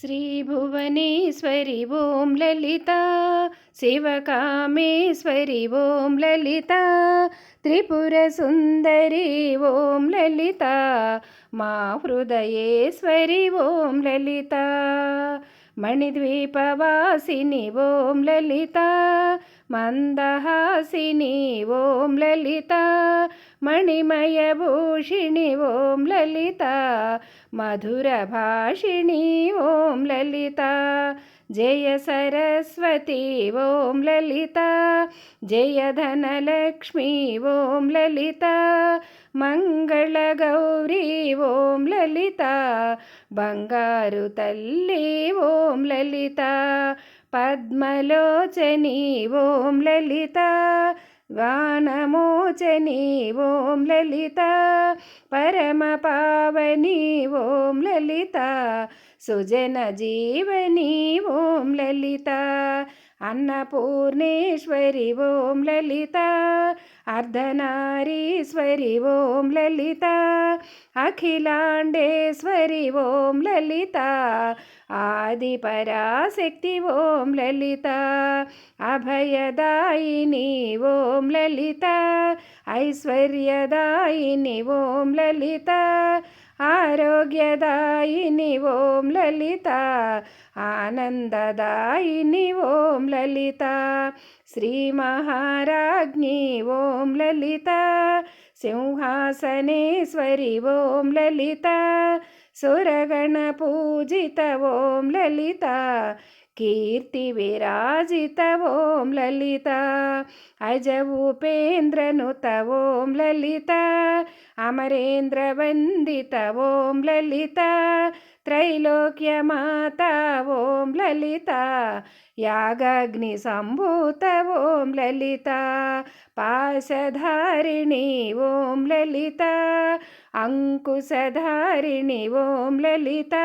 श्रीभुवनेश्वरि ॐ ललिता शिवकामेश्वरि ॐ ललिता त्रिपुरसुन्दरी ॐ ललिता मा हृदयेश्वरि ॐ ललिता मणिद्वीपवासिनि ॐ ललिता मन्दहासिनि ॐ ललिता मणिमयभूषिणि ॐ ललिता मधुरभाषिणी ॐ ललिता जय सरस्वती ॐ ललिता जय धनलक्ष्मी ॐ ललिता मङ्गलगौरी ॐ ललिता बङ्गारु तल्ली ॐ ललिता पद्मलोचनी ॐ ललिता गानमोचनी ॐ ललिता परमपावनी ॐ ललिता सुजनजीवनी ॐ ललिता अन्नपूर्णेश्वरि ॐ ललिता अर्धनारीश्वरि ॐ ललिता अखिलाण्डेश्वरि ॐ ललिता आदिपराशक्ति ॐ ललिता अभयदायिनी ॐ ललिता ऐश्वर्यदायिनि ॐ ललिता आरोग्यदायिनि ॐ ललिता आनन्ददायिनि ॐ ललिता श्रीमहाराज्ञी ॐ ललिता सिंहासनेश्वरि ॐ ललिता सुरगणपूजित ॐ ललिता कीर्तिविराजित ॐ ललिता अज उपेन्द्रनुत ॐ ललिता अमरेन्द्रवन्दित ॐ ललिता त्रैलोक्यमाता ॐ ललिता यागाग्निसम्भूत ॐ ललिता पाशधारिणी ॐ ललिता अङ्कुशधारिणि ॐ ललिता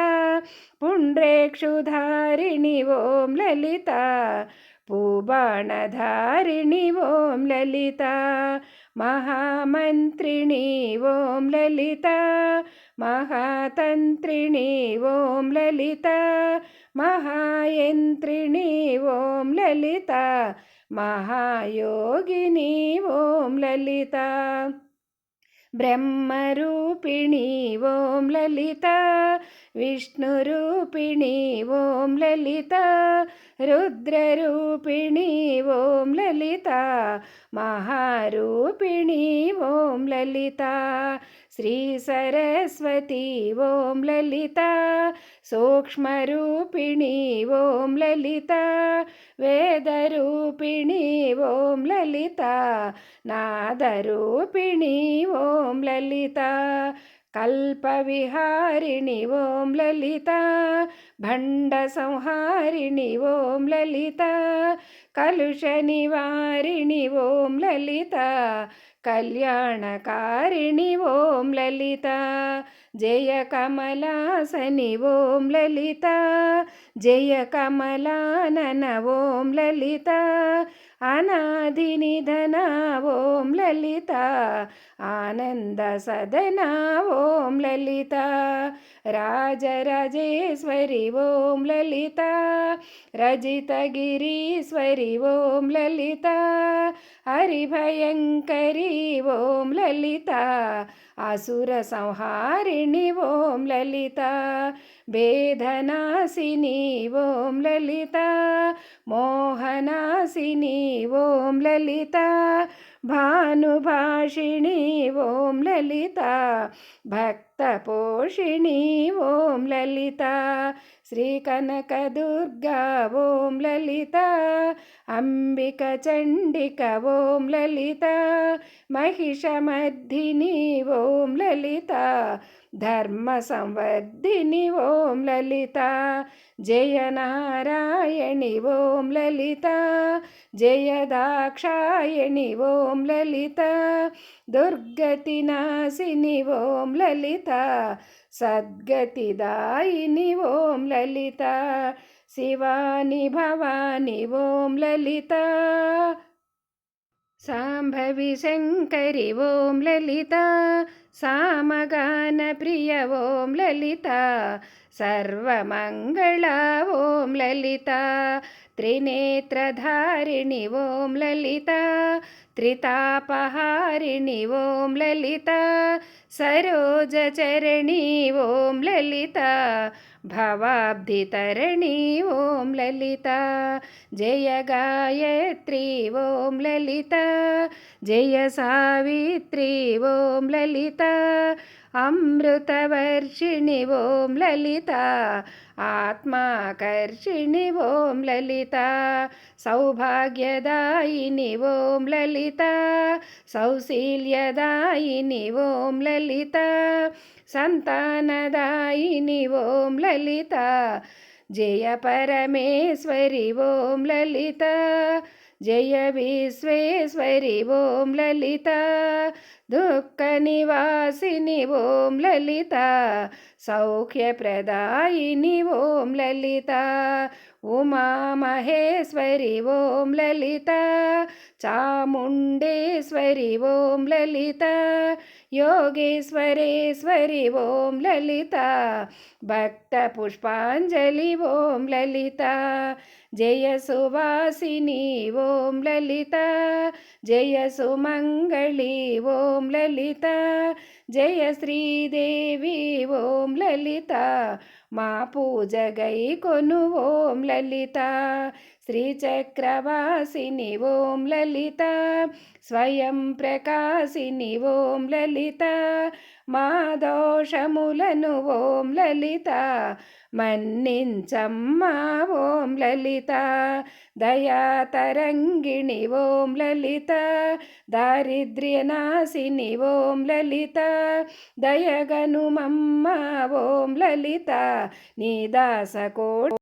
पुण्ड्रेक्षुधारिणि ॐ ललिता पूबाणधारिणि ॐ ललिता మహామంత్రిణి ఓం లలిత మహాతంత్రిణి ఓం లలిత మహాయంత్రిణి ఓం లలిత మహాయోగిని ఓం లలిత. ब्रह्मरूपिणी ॐ ललिता विष्णुरूपिणी ॐ ललिता रुद्ररूपिणी ॐ ललिता महारूपिणी ॐ ललिता श्रीसरस्वती ॐ ललिता सूक्ष्मरूपिणी ॐ ललिता वेदरूपिणी ॐ ललिता नादरूपिणी ॐ ललिता कल्पविहारिणि ॐ ललिता भण्डसंहारिणि ॐ ललिता कलुषनिवारिणि ॐ ललिता कल्याणकारिणि ॐ ललिता जय कमलासनि ॐ ललिता जय कमलानन ॐ ललिता अनादिनिधना ॐ ललिता आनन्दसदना ॐ ललिता राजराजेश्वरि ॐ ललिता रजितगिरीश्वरि ॐ ललिता हरिभयङ्करी ॐ ललिता असुरसंहारिणि ॐ ललिता वेदनासिनी ॐ ललिता मोहनासिनी ॐ ललिता भानुभाषिणी ॐ ललिता भक्तपोषिणी ॐ ललिता తపోషిణి ఓం లలిత శ్రీ కనక దుర్గా ఓం లలిత అంబిక చండిక ఓం లలిత మహిషమర్ధిని ఓం లలిత ధర్మ సంవర్ధిని ఓం లలిత జయనారాయణి ఓం లలిత జయదాక్షాయణి ఓం లలిత దుర్గతి నాశిని ఓం లలిత చేత సద్గతిదాయిని ఓం లలిత శివాని భవాని ఓం లలిత సాంభవి శంకరి ఓం లలిత సామగాన ప్రియ ఓం లలిత సర్వమంగళ ఓం లలిత సరోజచరణి ఓం లలిత భవాబ్ధితరణి ఓం లలిత జయ గాయత్రి ఓం లలిత జయ సావిత్రి ఓం లలిత అమృతవర్షిణి ఓం లలిత ఆత్మాకర్షిణి ఓం లలిత సౌభాగ్యదాయిని ఓం లలిత సౌశీల్యదాయిని ఓం లలిత సంతానదాయిని ఓం లలిత జయ పరమేశ్వరి ఓం లలిత జయ విశ్వేశ్వరి ఓం లలిత దుఃఖ నివాసిని ఓం లలిత సౌఖ్యప్రదాయిని ఓం లలిత ఉమామహేశ్వరి ఓం లలిత చాముండేశ్వరి ఓం లలిత యోగేశ్వరేశ్వరి ఓం లలిత భక్త పుష్పాంజలి ఓం లలిత జయ సువాసిని ఓం లలిత జయ సుమంగళి ఓం లలిత జయ శ్రీదేవి ఓం లలిత మా పూజ గై కొను ఓం లలిత శ్రీచక్రవాసిని ఓం లలిత స్వయం ప్రకాశిని ఓం లలిత మా దోషములను ఓం లలిత మన్నించమ్మా ఓం లలిత దయాతరంగిణి ఓం లలిత దారిద్ర్యనాశిని ఓం లలిత దయగనుమమ్మ ఓం లలిత నీ దాసకోటి